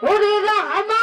我这个干啥呢？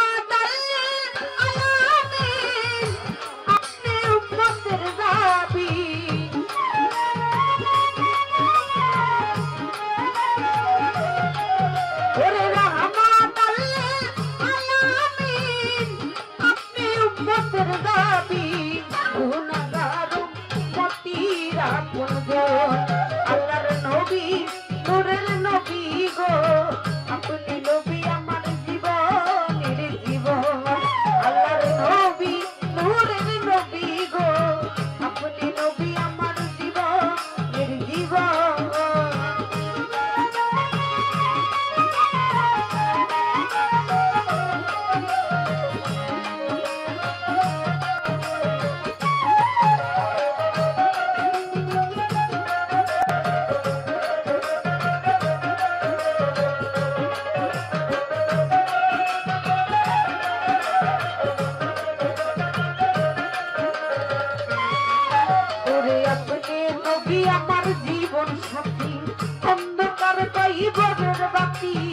গভীর বাপি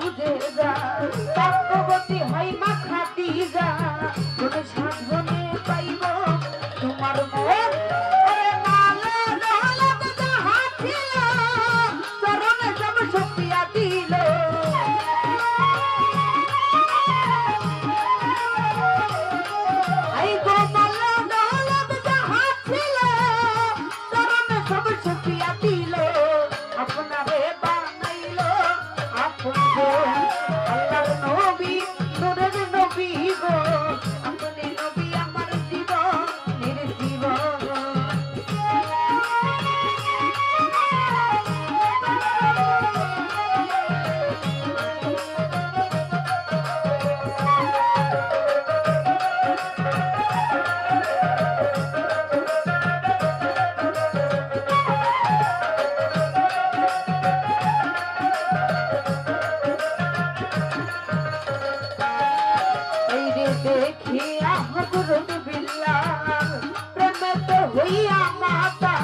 tudo. দেখিয়া ভগরত বিল্লাম প্রণত হইয়া মাতা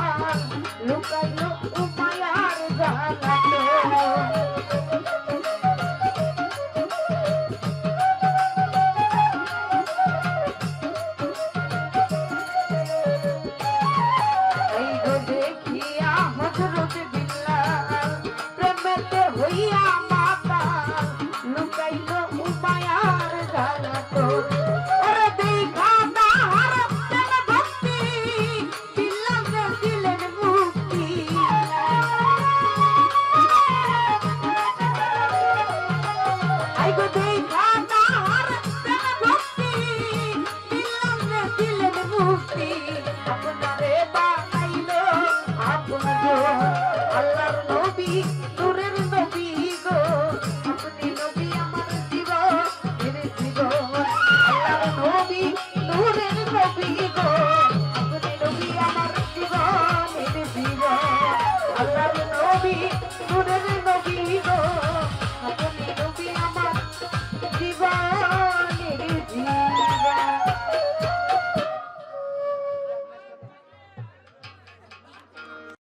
লুকাইল উমায়ার জানা Thank you.